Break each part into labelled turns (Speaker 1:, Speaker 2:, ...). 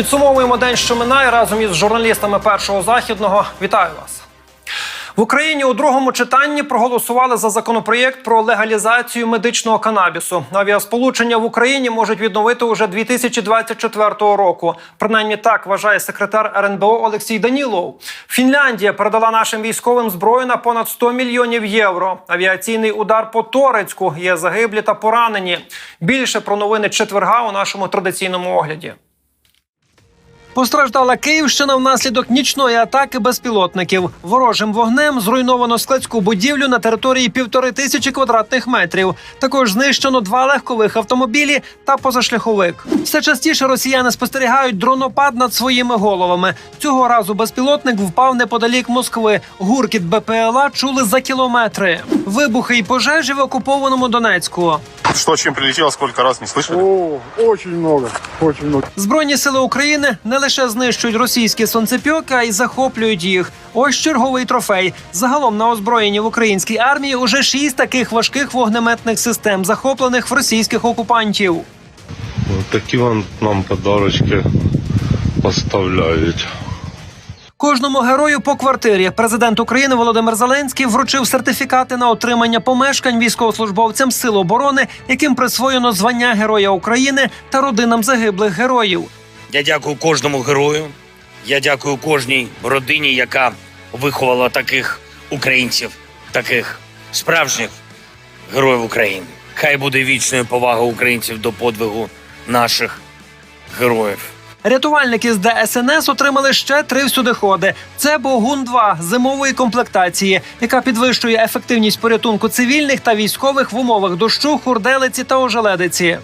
Speaker 1: Підсумовуємо день, що минає разом із журналістами першого західного. Вітаю вас. В Україні у другому читанні проголосували за законопроєкт про легалізацію медичного канабісу. Авіасполучення в Україні можуть відновити уже 2024 року. Принаймні так вважає секретар РНБО Олексій Данілов. Фінляндія передала нашим військовим зброю на понад 100 мільйонів євро. Авіаційний удар по Торецьку є загиблі та поранені. Більше про новини четверга у нашому традиційному огляді. Постраждала Київщина внаслідок нічної атаки безпілотників. Ворожим вогнем зруйновано складську будівлю на території півтори тисячі квадратних метрів. Також знищено два легкових автомобілі та позашляховик. Все частіше росіяни спостерігають дронопад над своїми головами. Цього разу безпілотник впав неподалік Москви. Гуркіт БПЛА чули за кілометри. Вибухи і пожежі в окупованому Донецьку.
Speaker 2: Что чем прилетело, сколько раз не слышали?
Speaker 3: О, очень много, очень много.
Speaker 1: Збройні сили України не лише знищують російські сонцепьоки, а й захоплюють їх. Ось черговий трофей. Загалом на озброєнні в українській армії уже шість таких важких вогнеметних систем, захоплених в російських окупантів.
Speaker 4: Такі вам нам подарочки поставляють.
Speaker 1: Кожному герою по квартирі президент України Володимир Зеленський вручив сертифікати на отримання помешкань військовослужбовцям Сил оборони, яким присвоєно звання Героя України та родинам загиблих героїв.
Speaker 5: Я дякую кожному герою. Я дякую кожній родині, яка виховала таких українців, таких справжніх героїв України. Хай буде вічною повага українців до подвигу наших героїв.
Speaker 1: Рятувальники з ДСНС отримали ще три всюдиходи. Це Богун 2 зимової комплектації, яка підвищує ефективність порятунку цивільних та військових в умовах дощу, хурделиці та ожеледиці.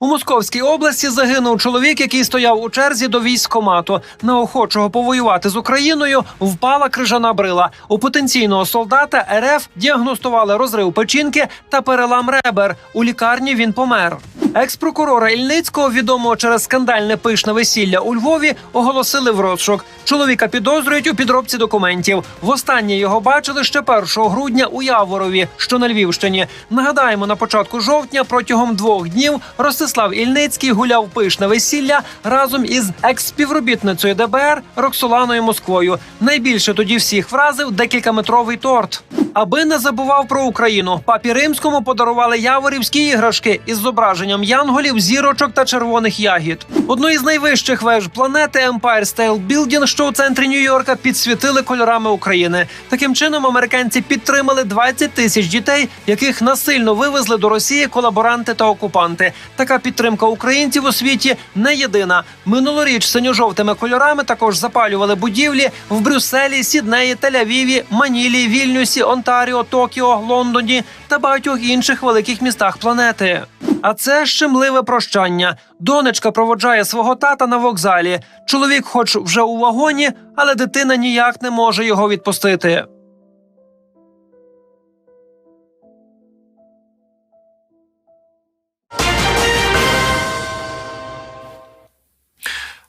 Speaker 1: У Московській області загинув чоловік, який стояв у черзі до військкомату. На охочого повоювати з Україною впала крижана брила. У потенційного солдата РФ діагностували розрив печінки та перелам ребер. У лікарні він помер. Екс-прокурора Ільницького, відомого через скандальне пишне весілля у Львові, оголосили в розшук. Чоловіка підозрюють у підробці документів. Востаннє його бачили ще 1 грудня у Яворові, що на Львівщині. Нагадаємо, на початку жовтня протягом двох днів Ростислав Ільницький гуляв пишне весілля разом із екс-співробітницею ДБР Роксоланою Москвою. Найбільше тоді всіх вразив декількаметровий торт. Аби не забував про Україну, папі римському подарували яворівські іграшки із зображенням янголів, зірочок та червоних ягід. Одну із найвищих веж планети Empire State Building, що у центрі Нью-Йорка, підсвітили кольорами України. Таким чином, американці підтримали 20 тисяч дітей, яких насильно вивезли до Росії колаборанти та окупанти. Така підтримка українців у світі не єдина. Минулоріч синьо-жовтими кольорами також запалювали будівлі в Брюсселі, Сіднеї, Тель-Авіві, Манілі, Вільнюсі, Онтаріо, Токіо, Лондоні та багатьох інших великих містах планети. А це щемливе прощання. Донечка проводжає свого тата на вокзалі. Чоловік, хоч вже у вагоні, але дитина ніяк не може його відпустити.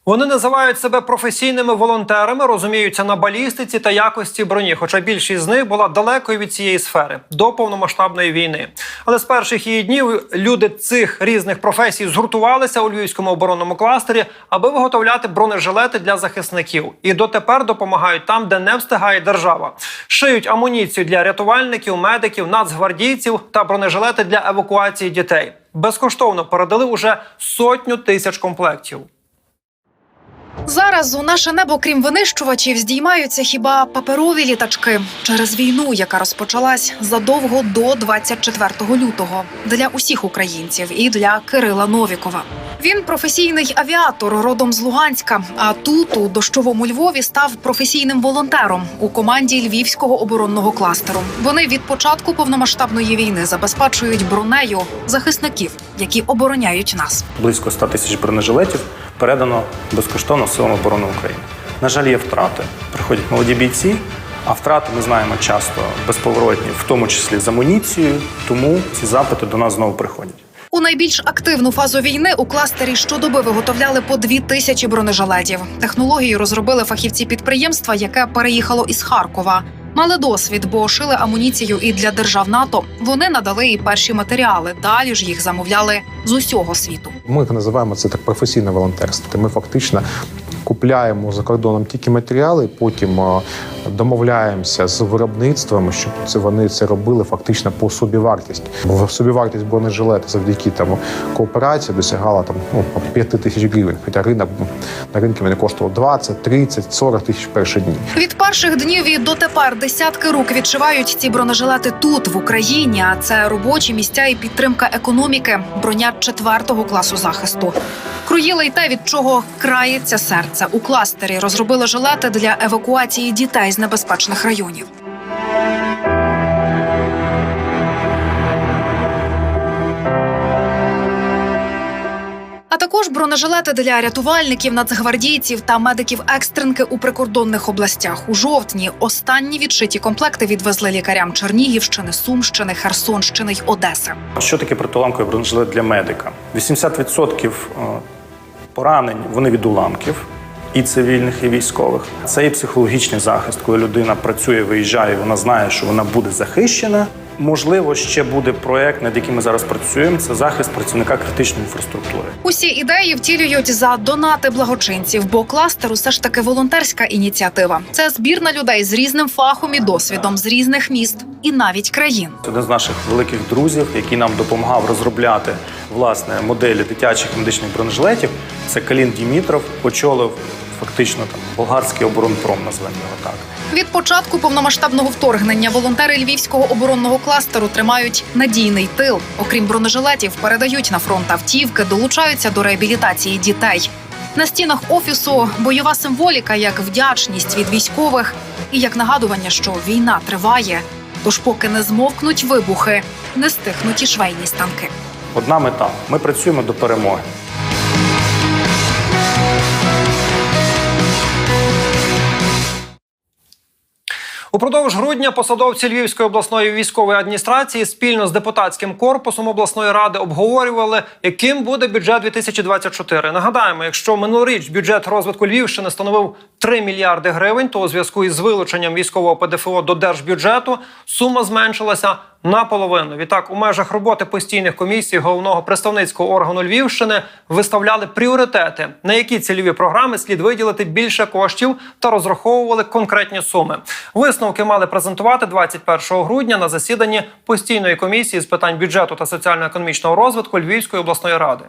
Speaker 1: Вони називають себе професійними волонтерами, розуміються на балістиці та якості броні. Хоча більшість з них була далекою від цієї сфери до повномасштабної війни. Але з перших її днів люди цих різних професій згуртувалися у львівському оборонному кластері, аби виготовляти бронежилети для захисників. І дотепер допомагають там, де не встигає держава. Шиють амуніцію для рятувальників, медиків, нацгвардійців та бронежилети для евакуації дітей. Безкоштовно передали уже сотню тисяч комплектів.
Speaker 6: Зараз у наше небо, крім винищувачів, здіймаються хіба паперові літачки через війну, яка розпочалась задовго до 24 лютого для усіх українців і для Кирила Новікова. Він професійний авіатор родом з Луганська. А тут у дощовому Львові став професійним волонтером у команді львівського оборонного кластеру. Вони від початку повномасштабної війни забезпечують бронею захисників, які обороняють нас.
Speaker 7: близько 100 тисяч бронежилетів передано безкоштовно силам оборони України. На жаль, є втрати. Приходять молоді бійці, а втрати ми знаємо часто безповоротні, в тому числі з амуніцією, тому ці запити до нас знову приходять.
Speaker 6: У найбільш активну фазу війни у кластері щодоби виготовляли по дві тисячі бронежилетів. Технологію розробили фахівці підприємства, яке переїхало із Харкова. Мали досвід, бо шили амуніцію і для держав НАТО. Вони надали і перші матеріали. Далі ж їх замовляли з усього світу.
Speaker 8: Ми називаємо це так професійне волонтерство. Ми фактично купляємо за кордоном тільки матеріали, потім е, домовляємося з виробництвами, щоб це вони це робили фактично по собівартості. Бо собівартість бронежилета завдяки там кооперації досягала там ну 5 тисяч гривень. Хоча ринок на ринку вони коштував 20, 30, 40 тисяч в перші дні.
Speaker 6: Від перших днів і дотепер десятки рук відшивають ці бронежилети тут, в Україні. А це робочі місця і підтримка економіки, броня четвертого класу захисту. Круїли й те, від чого крається серце. У кластері розробили жилети для евакуації дітей з небезпечних районів. А також бронежилети для рятувальників, нацгвардійців та медиків екстренки у прикордонних областях. У жовтні останні відшиті комплекти відвезли лікарям Чернігівщини, Сумщини, Херсонщини й Одеси.
Speaker 7: Що таке протиламковий бронежилет для медика? 80% е, поранень вони від уламків. І цивільних, і військових. Це і психологічний захист, коли людина працює, виїжджає, вона знає, що вона буде захищена. Можливо, ще буде проект, над яким ми зараз працюємо. Це захист працівника критичної інфраструктури.
Speaker 6: Усі ідеї втілюють за донати благочинців, бо кластер усе ж таки волонтерська ініціатива. Це збірна людей з різним фахом і досвідом з різних міст і навіть країн.
Speaker 7: Це один з наших великих друзів, який нам допомагав розробляти власне моделі дитячих медичних бронежилетів. Це Калін Дімітров, очолив фактично там болгарський оборонпром, назвемо його так.
Speaker 6: Від початку повномасштабного вторгнення волонтери львівського оборонного кластеру тримають надійний тил. Окрім бронежилетів, передають на фронт автівки, долучаються до реабілітації дітей. На стінах офісу бойова символіка як вдячність від військових і як нагадування, що війна триває. Тож, поки не змовкнуть вибухи, не стихнуть і швейні станки.
Speaker 7: Одна мета: ми працюємо до перемоги.
Speaker 1: Упродовж грудня посадовці Львівської обласної військової адміністрації спільно з депутатським корпусом обласної ради обговорювали, яким буде бюджет 2024. Нагадаємо, якщо минулоріч бюджет розвитку Львівщини становив 3 мільярди гривень, то у зв'язку із вилученням військового ПДФО до держбюджету сума зменшилася наполовину. Відтак, у межах роботи постійних комісій головного представницького органу Львівщини виставляли пріоритети, на які цільові програми слід виділити більше коштів та розраховували конкретні суми. Висновки мали презентувати 21 грудня на засіданні постійної комісії з питань бюджету та соціально-економічного розвитку Львівської обласної ради.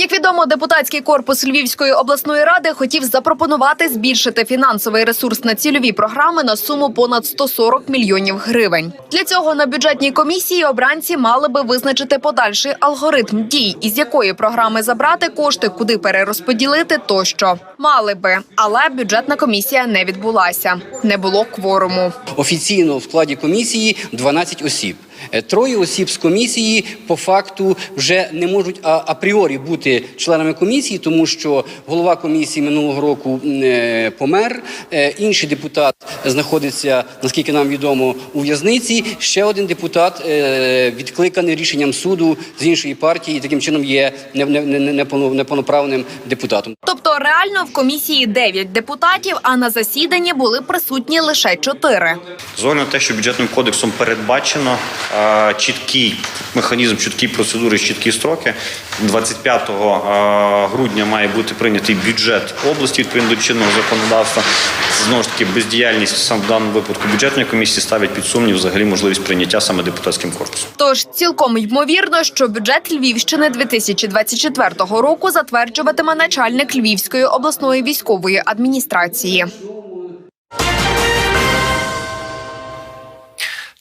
Speaker 9: Як відомо, депутатський корпус Львівської обласної ради хотів запропонувати збільшити фінансовий ресурс на цільові програми на суму понад 140 мільйонів гривень. Для цього на бюджетній комісії обранці мали би визначити подальший алгоритм дій, із якої програми забрати кошти, куди перерозподілити тощо. Мали би, але бюджетна комісія не відбулася. Не було кворуму.
Speaker 10: Офіційно в складі комісії 12 осіб. Е, Троє осіб з комісії по факту вже не можуть апріорі бути членами комісії, тому що голова комісії минулого року е, помер. е, Інший депутат знаходиться, наскільки нам відомо, у в'язниці. Ще один депутат відкликаний рішенням суду з іншої партії, і таким чином є не- не- не- не- неповно- неповноправним депутатом.
Speaker 9: Тобто реально в комісії 9 депутатів, а на засіданні були присутні лише 4.
Speaker 11: З те, що бюджетним кодексом передбачено чіткий механізм, чіткі процедури, чіткі строки. 25 е, грудня має бути прийнятий бюджет області відповідно до чинного законодавства. Знову ж таки, бездіяльність сам в даному випадку бюджетної комісії ставить під сумнів взагалі можливість прийняття саме депутатським корпусом.
Speaker 9: Тож цілком ймовірно, що бюджет Львівщини 2024 року затверджуватиме начальник Львівської обласної військової адміністрації.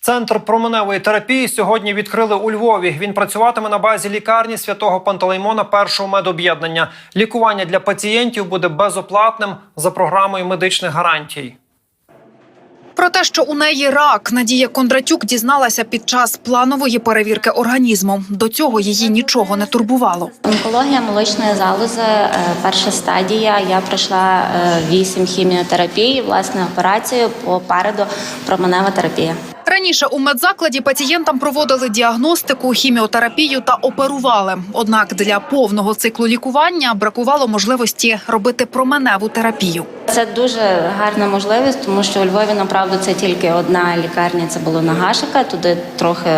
Speaker 1: Центр променевої терапії сьогодні відкрили у Львові. Він працюватиме на базі лікарні святого Пантелеймона першого медоб'єднання. Лікування для пацієнтів буде безоплатним за програмою медичних гарантій.
Speaker 6: Про те, що у неї рак, Надія Кондратюк дізналася під час планової перевірки організму. До цього її нічого не турбувало.
Speaker 12: Онкологія молочної залози, е, перша стадія. Я пройшла е, вісім хіміотерапій, власне, операцію попереду променева терапія.
Speaker 6: Раніше у медзакладі пацієнтам проводили діагностику, хіміотерапію та оперували. Однак для повного циклу лікування бракувало можливості робити променеву терапію.
Speaker 12: Це дуже гарна можливість, тому що у Львові направду це тільки одна лікарня. Це було на Гашика. Туди трохи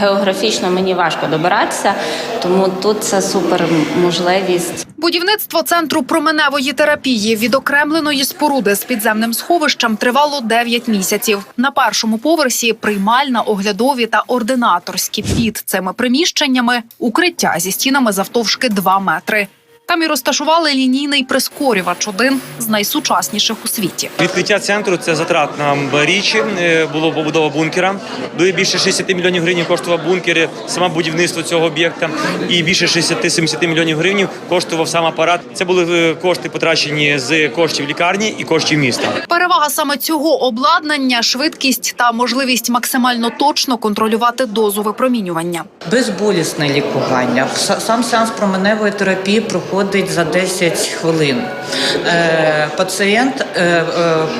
Speaker 12: географічно мені важко добиратися, тому тут це супер можливість.
Speaker 6: Будівництво центру променевої терапії відокремленої споруди з підземним сховищем тривало 9 місяців. На першому поверсі приймальна, оглядові та ординаторські під цими приміщеннями укриття зі стінами завтовшки 2 метри. Там і розташували лінійний прискорювач, один з найсучасніших у світі.
Speaker 13: Відкриття центру це затратна річ. Е, Було побудова бункера. До більше 60 мільйонів гривень коштував бункер, саме будівництво цього об'єкта. І більше 60-70 мільйонів гривень коштував сам апарат. Це були е, кошти потрачені з коштів лікарні і коштів міста.
Speaker 6: Перевага саме цього обладнання швидкість та можливість максимально точно контролювати дозу випромінювання.
Speaker 14: Безболісне лікування. Сам сеанс променевої терапії проходить за 10 хвилин. Е, пацієнт е, е,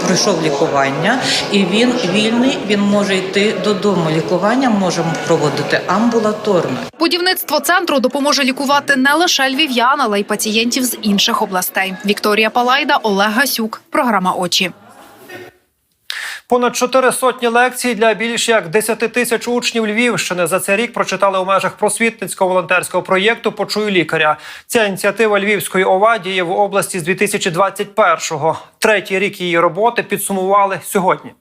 Speaker 14: пройшов лікування і він вільний, він може йти додому. Лікування можемо проводити амбулаторно.
Speaker 6: Будівництво центру допоможе лікувати не лише львів'ян, але й пацієнтів з інших областей. Вікторія Палайда, Олег Гасюк. Програма очі.
Speaker 1: Понад чотири сотні лекцій для більш як 10 тисяч учнів Львівщини за цей рік прочитали у межах просвітницького волонтерського проєкту Почую лікаря. Ця ініціатива Львівської ОВА діє в області з 2021-го. Третій рік її роботи підсумували сьогодні.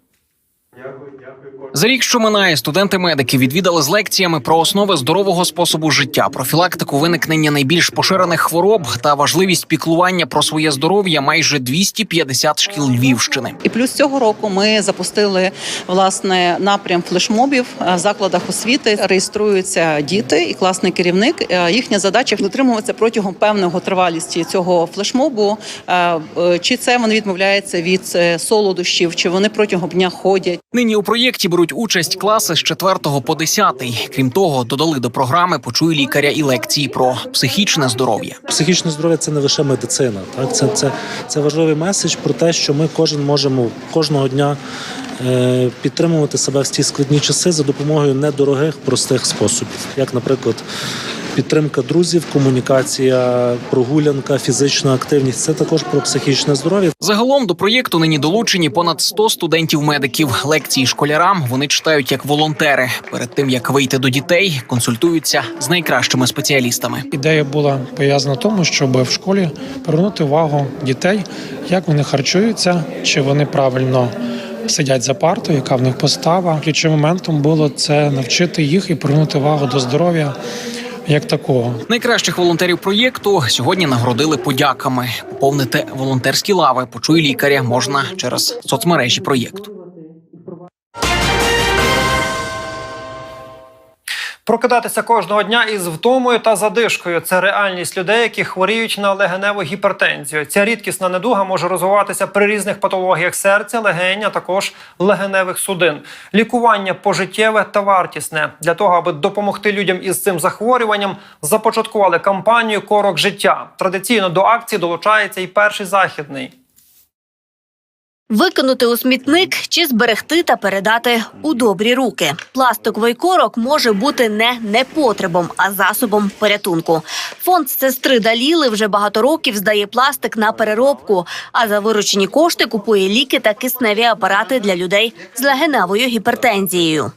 Speaker 15: За рік, що минає, студенти-медики відвідали з лекціями про основи здорового способу життя, профілактику виникнення найбільш поширених хвороб та важливість піклування про своє здоров'я майже 250 шкіл Львівщини.
Speaker 14: І плюс цього року ми запустили власне напрям флешмобів Е, в закладах освіти. Реєструються діти і класний керівник. Е, Їхня задача дотримуватися протягом певного тривалісті цього флешмобу. Е, Чи це вони відмовляються від солодощів, чи вони протягом дня ходять.
Speaker 15: Нині у проєкті беруть участь класи з 4 по 10. Крім того, додали до програми «Почуй лікаря і лекції про психічне здоров'я.
Speaker 13: Психічне здоров'я це не лише медицина. Так, це, це, це важливий меседж про те, що ми кожен можемо кожного дня е, підтримувати себе в ці складні часи за допомогою недорогих простих способів, як, наприклад. Підтримка друзів, комунікація, прогулянка, фізична активність це також про психічне здоров'я.
Speaker 15: Загалом до проєкту нині долучені понад 100 студентів-медиків. Лекції школярам вони читають як волонтери. Перед тим як вийти до дітей, консультуються з найкращими спеціалістами.
Speaker 13: Ідея була пов'язана в тому, щоб в школі привернути увагу дітей, як вони харчуються, чи вони правильно сидять за партою, яка в них постава. Ключовим моментом було це навчити їх і привернути увагу до здоров'я як такого.
Speaker 15: Найкращих волонтерів проєкту сьогодні нагородили подяками. Поповнити волонтерські лави. Почуй лікаря можна через соцмережі проєкту.
Speaker 1: Прокидатися кожного дня із втомою та задишкою це реальність людей, які хворіють на легеневу гіпертензію. Ця рідкісна недуга може розвиватися при різних патологіях серця, легень, а також легеневих судин. Лікування пожиттєве та вартісне для того, аби допомогти людям із цим захворюванням, започаткували кампанію Корок життя. Традиційно до акції долучається і перший західний.
Speaker 9: Викинути у смітник чи зберегти та передати у добрі руки. Пластиковий корок може бути не непотребом, а засобом порятунку. Фонд сестри Даліли вже багато років здає пластик на переробку, а за виручені кошти купує ліки та кисневі апарати для людей з легеневою гіпертензією.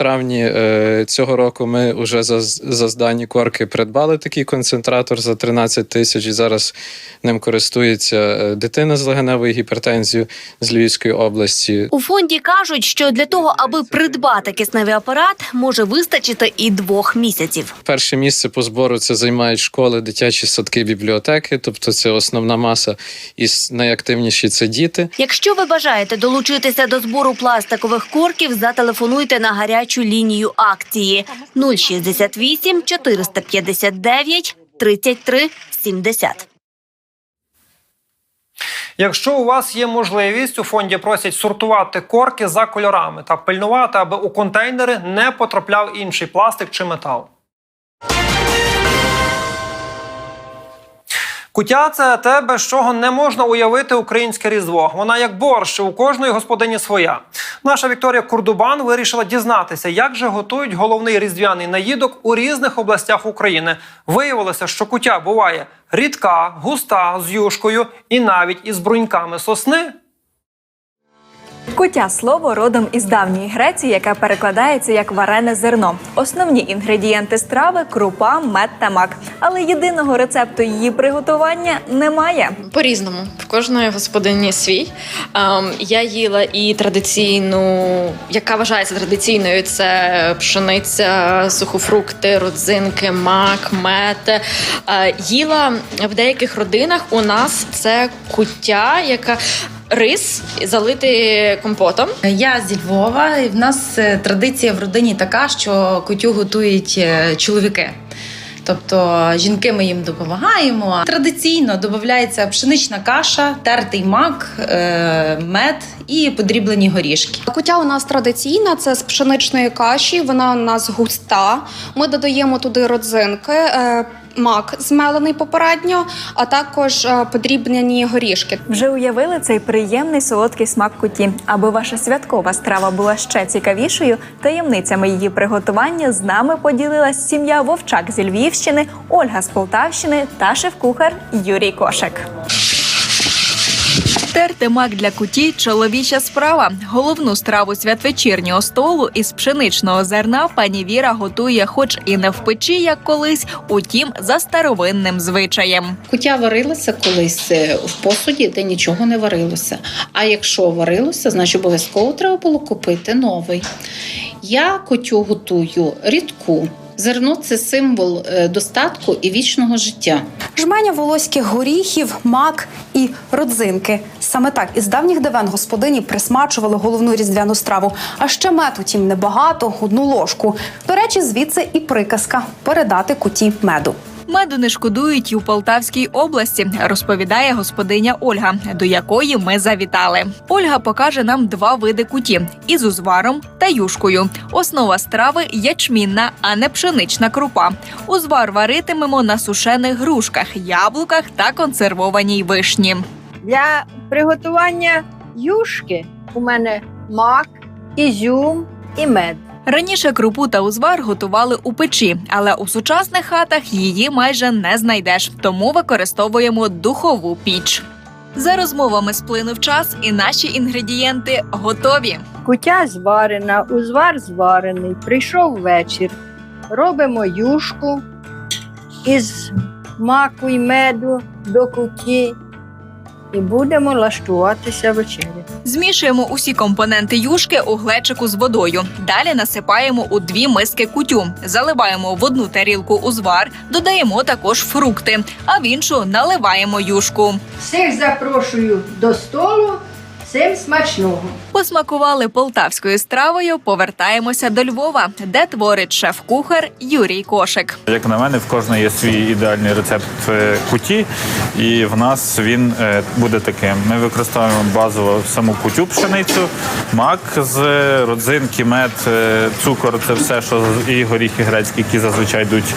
Speaker 13: Травні е, цього року ми вже за, за здані корки придбали такий концентратор за 13 тисяч. І зараз ним користується е, дитина з легеневою гіпертензією з Львівської області.
Speaker 9: У фонді кажуть, що для того, аби придбати кисневий апарат, може вистачити і двох місяців.
Speaker 13: Перше місце по збору це займають школи, дитячі садки, бібліотеки. Тобто це основна маса, і найактивніші це діти.
Speaker 9: Якщо ви бажаєте долучитися до збору пластикових корків, зателефонуйте на гарячу лінію акції 068 459 33 70.
Speaker 1: Якщо у вас є можливість, у фонді просять сортувати корки за кольорами та пильнувати, аби у контейнери не потрапляв інший пластик чи метал. Кутя це те, без чого не можна уявити українське різдво. Вона як борщ у кожної господині своя. Наша Вікторія Курдубан вирішила дізнатися, як же готують головний різдвяний наїдок у різних областях України. Виявилося, що кутя буває рідка, густа з юшкою і навіть із бруньками сосни.
Speaker 16: Кутя слово родом із давньої Греції, яке перекладається як варене зерно. Основні інгредієнти страви крупа, мед та мак. Але єдиного рецепту її приготування немає.
Speaker 17: По-різному. В кожної господині свій. Ем, я їла і традиційну, яка вважається традиційною, це пшениця, сухофрукти, родзинки, мак, мед. Е, їла в деяких родинах у нас це куття, яка. Рис залити компотом.
Speaker 18: Я зі Львова. і В нас е, традиція в родині така, що кутю готують е, чоловіки. Тобто жінки ми їм допомагаємо. Традиційно додається пшенична каша, тертий мак, е, мед і подріблені горішки.
Speaker 19: Кутя у нас традиційна, це з пшеничної каші. Вона у нас густа. Ми додаємо туди родзинки, мак змелений попередньо, а також е, подрібнені горішки.
Speaker 16: Вже уявили цей приємний солодкий смак куті. Аби ваша святкова страва була ще цікавішою, таємницями її приготування з нами поділилась сім'я Вовчак зі Львівщини, Ольга з Полтавщини та шеф-кухар Юрій Кошик. Терти мак для куті чоловіча справа. Головну страву святвечірнього столу із пшеничного зерна пані Віра готує, хоч і не в печі, як колись, утім за старовинним звичаєм.
Speaker 18: Кутя варилася колись е, в посуді, де нічого не варилося. А якщо варилося, значить обов'язково треба було купити новий. Я кутю готую рідку. Зерно це символ е, достатку і вічного життя.
Speaker 19: Жменя волоських горіхів, мак і родзинки. Саме так із давніх давен господині присмачували головну різдвяну страву. А ще мед, утім, небагато, одну ложку. До речі, звідси і приказка передати куті меду.
Speaker 16: Меду не шкодують і у Полтавській області, розповідає господиня Ольга, до якої ми завітали. Ольга покаже нам два види куті із узваром та юшкою. Основа страви ячмінна, а не пшенична крупа. Узвар варитимемо на сушених грушках, яблуках та консервованій вишні.
Speaker 20: Для приготування юшки у мене мак, ізюм і мед.
Speaker 16: Раніше крупу та узвар готували у печі, але у сучасних хатах її майже не знайдеш, тому використовуємо духову піч. За розмовами сплинув час, і наші інгредієнти готові.
Speaker 20: Кутя зварена, узвар зварений. Прийшов вечір. Робимо юшку із маку і меду до куті. І будемо лаштуватися вечері.
Speaker 16: Змішуємо усі компоненти юшки у глечику з водою. Далі насипаємо у дві миски кутю, заливаємо в одну тарілку узвар, додаємо також фрукти, а в іншу наливаємо юшку.
Speaker 20: Всіх запрошую до столу. Всім смачного!
Speaker 16: Посмакували полтавською стравою. Повертаємося до Львова, де творить шеф-кухар Юрій Кошик.
Speaker 21: Як на мене, в кожного є свій ідеальний рецепт е, куті, і в нас він е, буде таким. Ми використовуємо базово саму кутю пшеницю, мак з родзинки, мед, е, цукор це все, що і горіхи грецькі, які зазвичай йдуть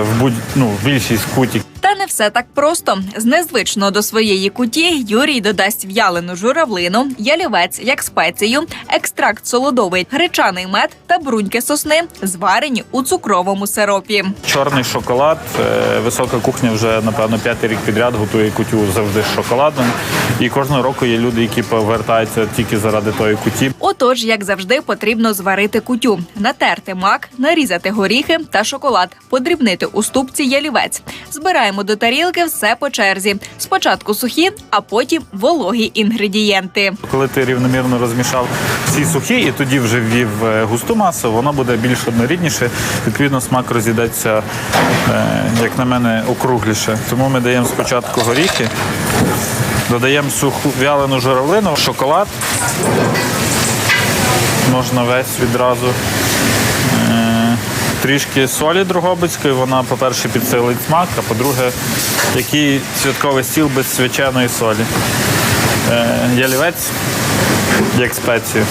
Speaker 21: в будь ну, в більшість куті.
Speaker 16: Не все так просто. З незвично до своєї куті Юрій додасть в'ялену журавлину, ялівець як спецію, екстракт солодовий, гречаний мед та бруньки сосни, зварені у цукровому сиропі.
Speaker 21: Чорний шоколад. е, Висока кухня вже напевно п'ятий рік підряд готує кутю завжди з шоколадом. І кожного року є люди, які повертаються тільки заради тої куті.
Speaker 16: Отож, як завжди, потрібно зварити кутю, натерти мак, нарізати горіхи та шоколад, подрібнити у ступці ялівець. Збираємо до тарілки все по черзі. Спочатку сухі, а потім вологі інгредієнти.
Speaker 21: Коли ти рівномірно розмішав всі сухі і тоді вже ввів е, густу масу, воно буде більш однорідніше. Відповідно, смак розійдеться, е, як на мене, округліше. Тому ми даємо спочатку горіхи, додаємо суху вялену журавлину, шоколад. Можна весь відразу. Трішки солі Дрогобицької, вона, по-перше, підсилить смак, а по-друге, який святковий стіл без свяченої солі. Е, ялівець як спецію.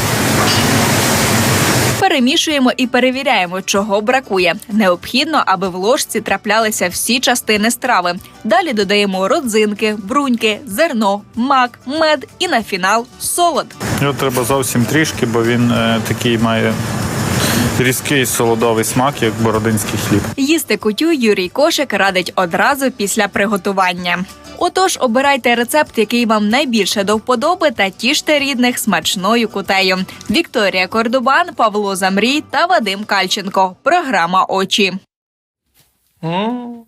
Speaker 16: Перемішуємо і перевіряємо, чого бракує. Необхідно, аби в ложці траплялися всі частини страви. Далі додаємо родзинки, бруньки, зерно, мак, мед і на фінал солод.
Speaker 21: Його треба зовсім трішки, бо він е, такий має різкий солодовий смак, як бородинський хліб.
Speaker 16: Їсти кутю Юрій Кошик радить одразу після приготування. Отож, обирайте рецепт, який вам найбільше до вподоби, та тіште рідних смачною кутею. Вікторія Кордубан, Павло Замрій та Вадим Кальченко. Програма Очі.
Speaker 1: М.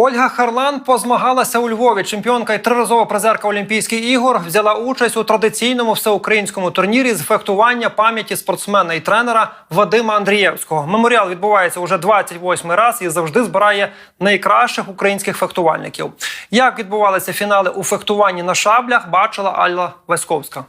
Speaker 1: Ольга Харлан позмагалася у Львові. Чемпіонка і триразова призерка Олімпійських ігор взяла участь у традиційному всеукраїнському турнірі з фехтування пам'яті спортсмена і тренера Вадима Андрієвського. Меморіал відбувається уже 28 раз і завжди збирає найкращих українських фехтувальників. Як відбувалися фінали у фехтуванні на шаблях, бачила Алла Веськовська.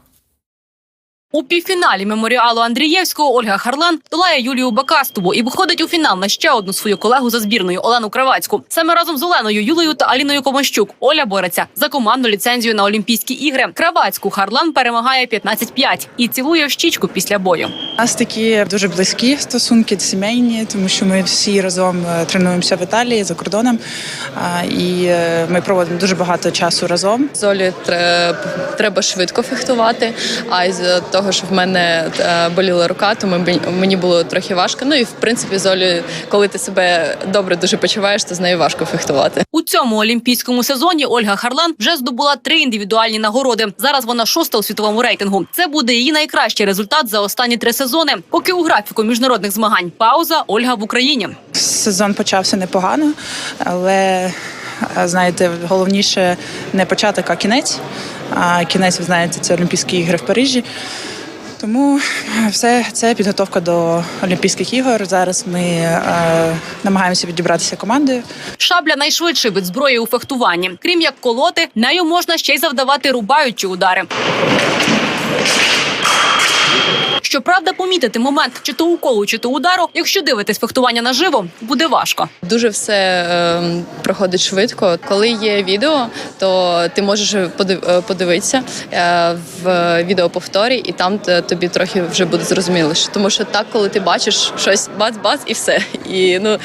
Speaker 22: У півфіналі меморіалу Андрієвського Ольга Харлан долає Юлію Бакастову і виходить у фінал на ще одну свою колегу за збірною Олену Кравацьку. Саме разом з Оленою Юлею та Аліною Комощук Оля бореться за командну ліцензію на Олімпійські ігри. Кравацьку Харлан перемагає 15-5 і цілує в щічку після бою.
Speaker 23: У нас такі дуже близькі стосунки сімейні, тому що ми всі разом е, тренуємося в Італії за кордоном, і е, ми проводимо дуже багато часу разом.
Speaker 24: З Олею треба швидко фехтувати. А із того, що в мене е, боліла рука, то мені було трохи важко. Ну і в принципі, з Олею, коли ти себе добре дуже почуваєш, то з нею важко фехтувати.
Speaker 22: У цьому олімпійському сезоні Ольга Харлан вже здобула три індивідуальні нагороди. Зараз вона шоста у світовому рейтингу. Це буде її найкращий результат за останні три сезони. Поки у графіку міжнародних змагань пауза Ольга в Україні.
Speaker 23: Сезон почався непогано, але знаєте, головніше не початок, а кінець. А кінець, ви знаєте, це Олімпійські ігри в Парижі. Тому все це підготовка до Олімпійських ігор. Зараз ми е, намагаємося відібратися командою.
Speaker 22: Шабля найшвидший вид зброї у фехтуванні. Крім як колоти, нею можна ще й завдавати рубаючі удари. Щоправда, помітити момент чи то уколу, чи то удару, якщо дивитесь фехтування наживо, буде важко.
Speaker 24: Дуже все е, проходить швидко. Коли є відео, то ти можеш е, подивитися е, в відеоповторі, і там тобі трохи вже буде зрозуміліше. Тому що так, коли ти бачиш щось бац-бац і все. І ну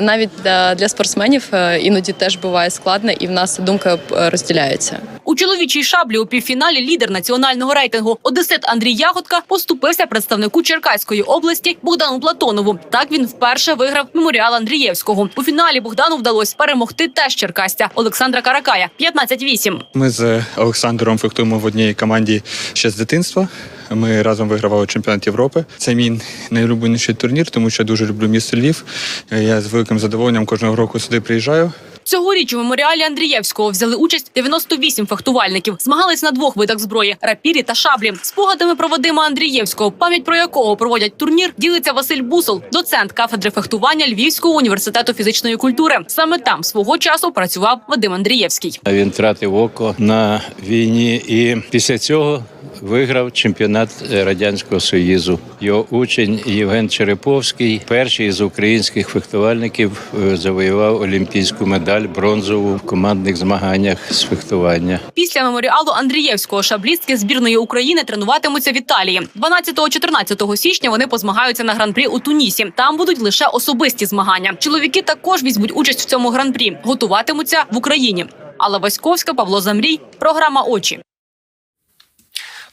Speaker 24: навіть для, для спортсменів е, іноді теж буває складно, і в нас думка е, розділяється.
Speaker 22: У чоловічій шаблі у півфіналі лідер національного рейтингу Одесит Андрій Ягодка поступився представнику Черкаської області Богдану Платонову. Так він вперше виграв меморіал Андрієвського. У фіналі Богдану вдалося перемогти теж черкастя Олександра Каракая 15-8.
Speaker 25: Ми з Олександром фехтуємо в одній команді ще з дитинства. Ми разом вигравали чемпіонат Європи. Це мій найулюбленіший турнір, тому що я дуже люблю місто Львів. Я з великим задоволенням кожного року сюди приїжджаю.
Speaker 22: Цьогоріч у меморіалі Андрієвського взяли участь 98 фехтувальників. Змагались на двох видах зброї рапірі та шаблі. Спогадами про Вадима Андрієвського, пам'ять про якого проводять турнір, ділиться Василь Бусол, доцент кафедри фехтування Львівського університету фізичної культури. Саме там свого часу працював Вадим Андрієвський.
Speaker 26: Він втратив око на війні і після цього виграв чемпіонат Радянського Союзу. Його учень Євген Череповський, перший з українських фехтувальників, е, завоював олімпійську медаль бронзову в командних змаганнях з фехтування.
Speaker 22: Після меморіалу Андрієвського шаблістки збірної України тренуватимуться в Італії. 12-14 січня вони позмагаються на гран-прі у Тунісі. Там будуть лише особисті змагання. Чоловіки також візьмуть участь в цьому гран-прі. Готуватимуться в Україні. Алла Васьковська, Павло Замрій. Програма Очі.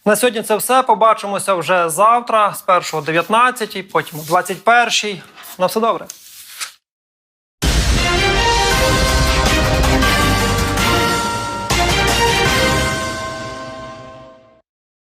Speaker 1: На сьогодні це все. Побачимося вже завтра, спершу о 19, потім о 21. На все добре.